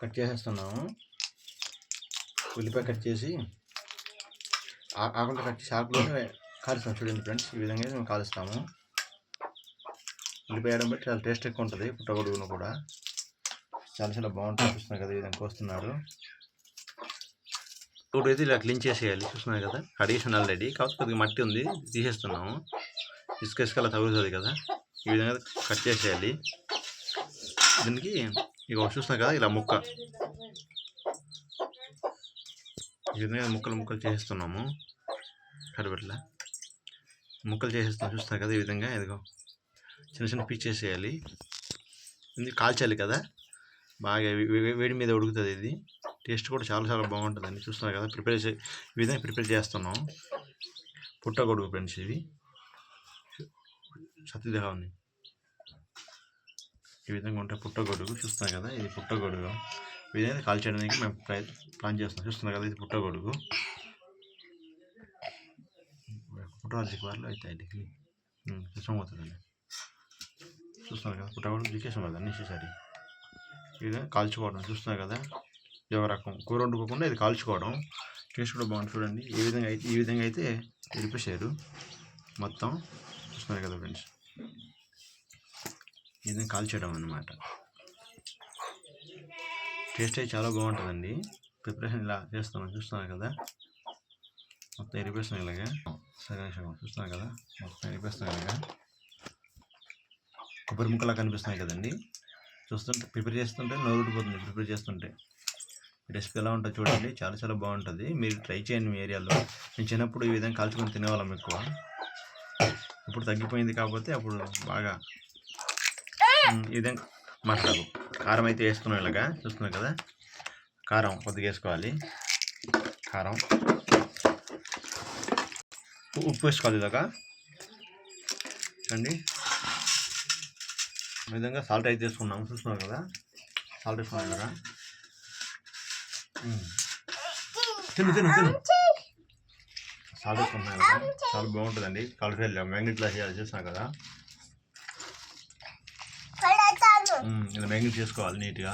Cut చేసేస్తున్నాము. ఉల్లిపాయ cut చేసి ఆకుండా cut చేసి ఆకులోనే కాలుస్తాం చూడండి ఫ్రెండ్స్. ఈ విధంగా మేము కాలుస్తాము. ఉల్లిపాయ వేయడం బట్టి చాలా టేస్ట్ ఎక్కువ ఉంటుంది పుట్టగొడుగును కూడా. చాలా చాలా బాగుంటుంది చూస్తున్నారు కదా ఈ విధంగా కోస్తున్నారు. ఇప్పుడు అయితే ఇలా క్లీన్ చేసేయాలి చూస్తున్నారు కదా. అడిగేషన్ ఆల్రెడీ కాకపోతే కొద్దిగా మట్టి ఉంది తీసేస్తున్నాము. ఇసుక ఇసుక అలా తగులుతుంది కదా. ఈ విధంగా కట్ చేసేయాలి. దీనికి ఇక చూస్తున్నారు కదా ఇలా ముక్క ఈ ముక్కలు ముక్కలు చేసేస్తున్నాము కడబెట్ల ముక్కలు చేసేస్తున్నాం చూస్తున్నారు కదా ఈ విధంగా ఇదిగో చిన్న చిన్న పీచెస్ చేసేయాలి ఇది కాల్చాలి కదా బాగా వేడి మీద ఉడుకుతుంది ఇది టేస్ట్ కూడా చాలా చాలా బాగుంటుందండి చూస్తున్నారు కదా ప్రిపేర్ చే ఈ విధంగా ప్రిపేర్ చేస్తున్నాం పుట్టగొడుగు ఫ్రెండ్స్ ఇవి సత్యదేహం ఉంది ఈ విధంగా ఉంటే పుట్టగొడుగు. చూస్తున్నాం కదా ఇది పుట్టగొడుగు. ఈ కాల్ కాల్చేయడానికి మేము ప్రయ ప్లాన్ చేస్తున్నాం. చూస్తున్నాం కదా ఇది పుట్టగొడుగు. పుట్టరాజుకి అయితే అవుతాయి అవుతుందండి చూస్తున్నారు కదా పుట్టగొడుగు జికేసాం కదా అన్నిసారి ఈ విధంగా కాల్చుకోవడం చూస్తున్నాం కదా ఇది ఒక రకం. కూర వండుకోకుండా ఇది కాల్చుకోవడం. టేస్ట్ కూడా బాగుంటుంది చూడండి. ఈ విధంగా అయితే ఈ విధంగా అయితే విడిపేసారు మొత్తం చూస్తున్నారు కదా ఫ్రెండ్స్. ఈ విధంగా కాల్చేయడం అన్నమాట. టేస్ట్ అయితే చాలా బాగుంటుందండి. ప్రిపరేషన్ ఇలా చేస్తున్నాం చూస్తున్నాను కదా. మొత్తం ఎరిపేస్తున్నాం ఇలాగా. సరే సగం కదా. మొత్తం ఎరిపేస్తున్నాం ఇలాగా. కొబ్బరి ముక్కలా కనిపిస్తున్నాయి కదండి. చూస్తుంటే ప్రిపేర్ చేస్తుంటే నోరుడిపోతుంది ప్రిపేర్ చేస్తుంటే. రెసిపీ ఎలా ఉంటుందో చూడండి. చాలా చాలా బాగుంటుంది. మీరు ట్రై చేయండి మీ ఏరియాలో. నేను చిన్నప్పుడు ఈ విధంగా కాల్చుకొని తినేవాళ్ళం ఎక్కువ. ఇప్పుడు తగ్గిపోయింది కాకపోతే అప్పుడు బాగా ఈ విధంగా మసాలు కారం అయితే వేసుకున్నాం ఇలాగా చూస్తున్నాం కదా? కారం కొద్దిగా వేసుకోవాలి. కారం. ఉప్పు వేసుకోవాలి ఇలాగా. అండి విధంగా సాల్ట్ అయితే వేసుకున్నాము చూస్తున్నాం కదా? సాల్ట్ వేసుకున్నాం ఇలాగా. తిను తిను తిను. సాల్ట్ వేసుకున్నాం ఇలాగా. చాలా బాగుంటుందండి. కలర్ మ్యాగ్నెట్ చేయాలి చేస్తున్నాం కదా? ఇలా మ్యాగ్నెట్ చేసుకోవాలి నీట్గా.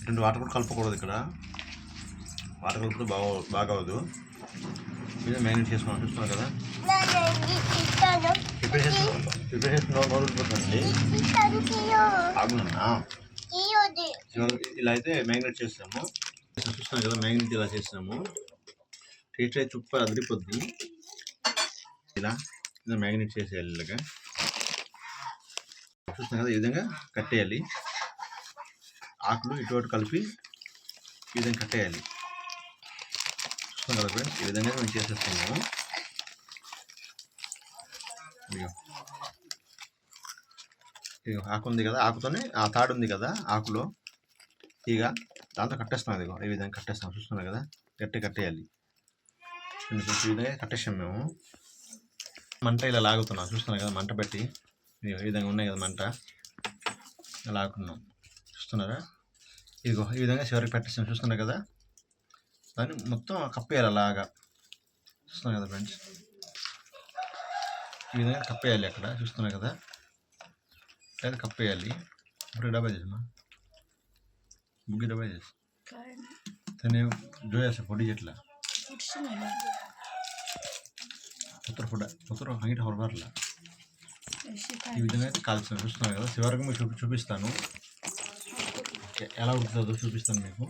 ఇటువంటి వాటర్ కూడా కలపకూడదు ఇక్కడ. వాటర్ కలిపితే బాగా బాగా అవ్వదు. ఇది మ్యాగ్నెట్ చేసుకోవాలి చూస్తున్నారు కదా? ప్రిపేర్ చేస్తున్నాం ప్రిపేర్ చేస్తున్నాం మొదలుపోతుందండి ఆగునన్నా. ఇలా అయితే మ్యాగ్నెట్ చేస్తాము. చూస్తున్నాం కదా మ్యాగ్నెట్ ఇలా చేస్తాము. టేస్ట్ అయితే చుప్ప అదిరిపోద్ది. ఇలా మ్యాగ్నెట్ చేసేయాలి ఇలాగా. చూస్తున్నాం కదా ఈ విధంగా కట్టేయాలి. ఆకులు ఇటువంటి కలిపి ఈ విధంగా కట్టేయాలి. చూస్తున్నాం కదా ఫ్రెండ్స్ ఈ విధంగా మేము చేసేస్తున్నాము. ఇదిగో. ఆకు ఉంది కదా ఆకుతోనే ఆ తాడు ఉంది కదా ఆకులో. ఇక దాంతో కట్టేస్తాం ఇదిగో ఈ విధంగా కట్టేస్తాం చూస్తున్నాం కదా గట్టి కట్టేయాలి. ఈ విధంగా కట్టేసాం మేము. మంట ఇలా లాగుతున్నాం చూస్తున్నాం కదా మంట పెట్టి. ఈ విధంగా ఉన్నాయి కదా అలా ఆకున్నాం. చూస్తున్నారా? ఇదిగో ఈ విధంగా చివరికి పెట్టేసాం. చూస్తున్నారు కదా? దాన్ని మొత్తం కప్పేయాలి అలాగా. చూస్తున్నాం కదా ఫ్రెండ్స్? ఈ విధంగా కప్పేయాలి అక్కడ. చూస్తున్నారు కదా? లేదా కప్పేయాలి ఇప్పుడు డబ్బా చేసామా ముగ్గు డబ్బా చేసి తనే జోయాస పొడి చెట్ల? పుత్తూరు ఫుడ్ పుత్తూరు హంగిట హొరబార్లా ఈ విధంగా అయితే కాల్చిన చూస్తున్నారు కదా. చివరికి మీకు చూపి చూపిస్తాను. ఎలా ఉంటుందో చూపిస్తాను మీకు.